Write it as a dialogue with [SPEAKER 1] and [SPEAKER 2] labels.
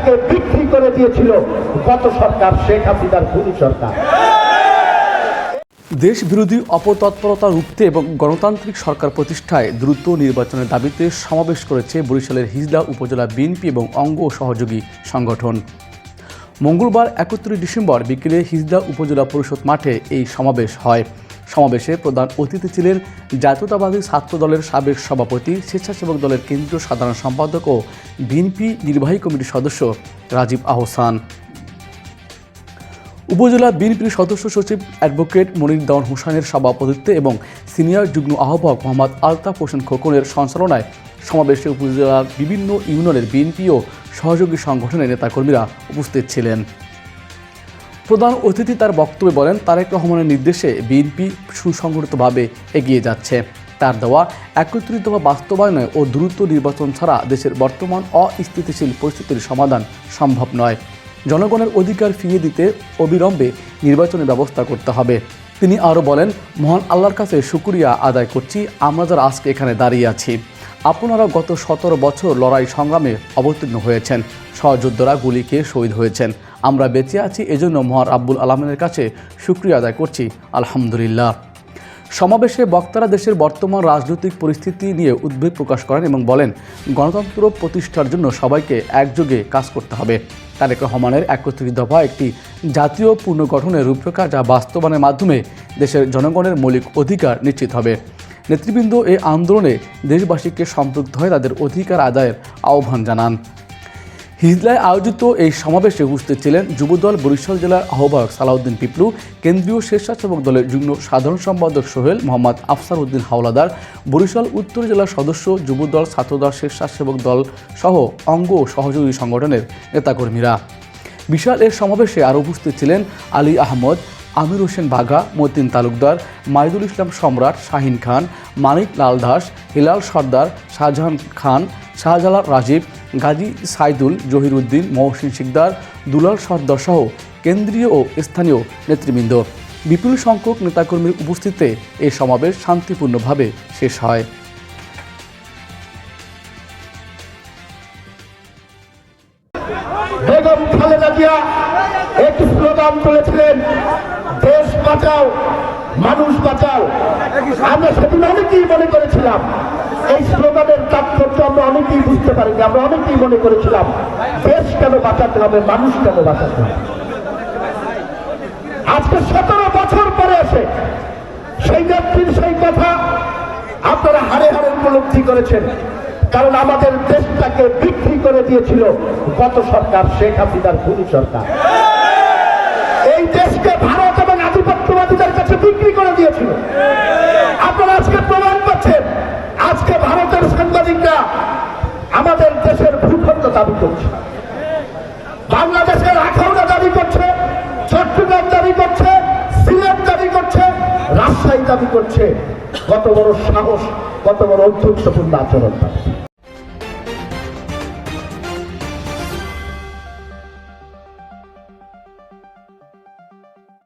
[SPEAKER 1] দেশটাকে বিক্রি করে দিয়েছিল গত সরকার শেখ হাসিনার খুনি সরকার।
[SPEAKER 2] দেশ বিরোধী অপতৎপরতা রুখতে এবং গণতান্ত্রিক সরকার প্রতিষ্ঠায় দ্রুত নির্বাচনের দাবিতে সমাবেশ করেছে বরিশালের হিজলা উপজেলা বিএনপি এবং অঙ্গ সহযোগী সংগঠন। মঙ্গলবার একত্রিশ ডিসেম্বর বিকেলে হিজলা উপজেলা পরিষদ মাঠে এই সমাবেশ হয়। সমাবেশে প্রধান অতিথি ছিলেন জাতীয়তাবাদী ছাত্র দলের সাবেক সভাপতি, স্বেচ্ছাসেবক দলের কেন্দ্রীয় সাধারণ সম্পাদক ও বিএনপি নির্বাহী কমিটির সদস্য রাজীব আহসান। উপজেলা বিএনপির সদস্য সচিব অ্যাডভোকেট মনির দাওয়ান হোসেনের সভাপতিত্বে এবং সিনিয়র যুগ্ম আহ্বায়ক মোহাম্মদ আলতাফ হোসেন খোকনের সঞ্চালনায় সমাবেশে উপজেলার বিভিন্ন ইউনিয়নের বিএনপি ও সহযোগী সংগঠনের নেতাকর্মীরা উপস্থিত ছিলেন। প্রধান অতিথি তার বক্তব্যে বলেন, তারেক রহমানের নির্দেশে বিএনপি সুসংগঠিতভাবে এগিয়ে যাচ্ছে। তার দেওয়া একত্রিত বা বাস্তবায়নে ও দ্রুত নির্বাচন ছাড়া দেশের বর্তমান অস্থিতিশীল পরিস্থিতির সমাধান সম্ভব নয়। জনগণের অধিকার ফিরিয়ে দিতে অবিলম্বে নির্বাচনের ব্যবস্থা করতে হবে। তিনি আরও বলেন, মহান আল্লাহর কাছে শুক্রিয়া আদায় করছি, আমরা যারা আজকে এখানে দাঁড়িয়ে আছি। আপনারা গত সতেরো বছর লড়াই সংগ্রামে অবতীর্ণ হয়েছেন। সহযোদ্ধারা গুলি খেয়ে শহীদ হয়েছেন। আমরা বেঁচে আছি, এজন্য মহান আব্বুল আলমিনের কাছে শুক্রিয়া আদায় করছি। আলহামদুলিল্লাহ। সমাবেশে বক্তারা দেশের বর্তমান রাজনৈতিক পরিস্থিতি নিয়ে উদ্বেগ প্রকাশ করেন এবং বলেন, গণতন্ত্র প্রতিষ্ঠার জন্য সবাইকে একযোগে কাজ করতে হবে। তারেক রহমানের একত্রিত দফা একটি জাতীয় পুনর্গঠনের রূপরেখা যা বাস্তবায়নের মাধ্যমে দেশের জনগণের মৌলিক অধিকার নিশ্চিত হবে। নেতৃবৃন্দ এই আন্দোলনে দেশবাসীকে সম্পৃক্ত হয়ে তাদের অধিকার আদায়ের আহ্বান জানান। হিজলায় আয়োজিত এই সমাবেশে উপস্থিত ছিলেন যুবদল, বরিশাল জেলার আহ্বায়ক সালাউদ্দিন পিপলু, কেন্দ্রীয় স্বেচ্ছাসেবক দলের যুগ্ম সাধারণ সম্পাদক সোহেল মোহাম্মদ আফসার উদ্দিন হাওলাদার, বরিশাল উত্তর জেলার সদস্য যুবদল, ছাত্রদল, স্বেচ্ছাসেবক দল সহ অঙ্গ সহযোগী সংগঠনের নেতাকর্মীরা। বিশাল এর সমাবেশে আরও উপস্থিত ছিলেন আলী আহমদ, আমির হোসেন বাঘা মতিন তালুকদার, মাইদুল ইসলাম সম্রাট শাহিন খান, মানিক লাল দাস, হিলাল সর্দার, শাহজাহান খান, শাহজালাল রাজীব গাজী সাইদুল জহিরুদ্দিন, মহসিন শিকদার, দুলাল সর্দার সহ কেন্দ্রীয় ও স্থানীয় নেতৃবৃন্দ। বিপুল সংখ্যক নেতাকর্মীর উপস্থিতিতে এই সমাবেশ শান্তিপূর্ণভাবে শেষ হয়।
[SPEAKER 1] বেগম খালেদা জিয়া একটি স্লোগান তুলেছিলেন, দেশ বাঁচাও, মানুষ বাঁচাও। আমরা সেদিন মনে করেছিলাম, এই স্লোগানের তাৎপর্য আমরা অনেকেই বুঝতে পারিনি, আমরা অনেকেই মনে করেছিলাম, দেশ কেন বাঁচাতে হবে, মানুষ কেন বাঁচাতে হবে। আজকে সতেরো বছর পরে এসে সেই নেত্রীর সেই কথা আপনারা হারে হারে উপলব্ধি করেছেন, কারণ আমাদের দেশটাকে বিক্রি করে দিয়েছিল গত সরকার, শেখ হাসিনার খুনি সরকার। এই দেশকে ভারত এবং আধিপত্যবাদীদের কাছে বিক্রি করে দিয়েছিল আপনারা আজকে প্রমাণ পাচ্ছেন আজকে ভারতের সাংবাদিকরা আমাদের দেশের ভূখণ্ড দাবি করছে বাংলাদেশের আখাউড়া দাবি করছে, চট্টগ্রাম দাবি করছে, সিলেট দাবি করছে, রাজশাহী দাবি করছে কত বড় সাহস, কত বড় অধ্যক্ষপূর্ণ আচরণ।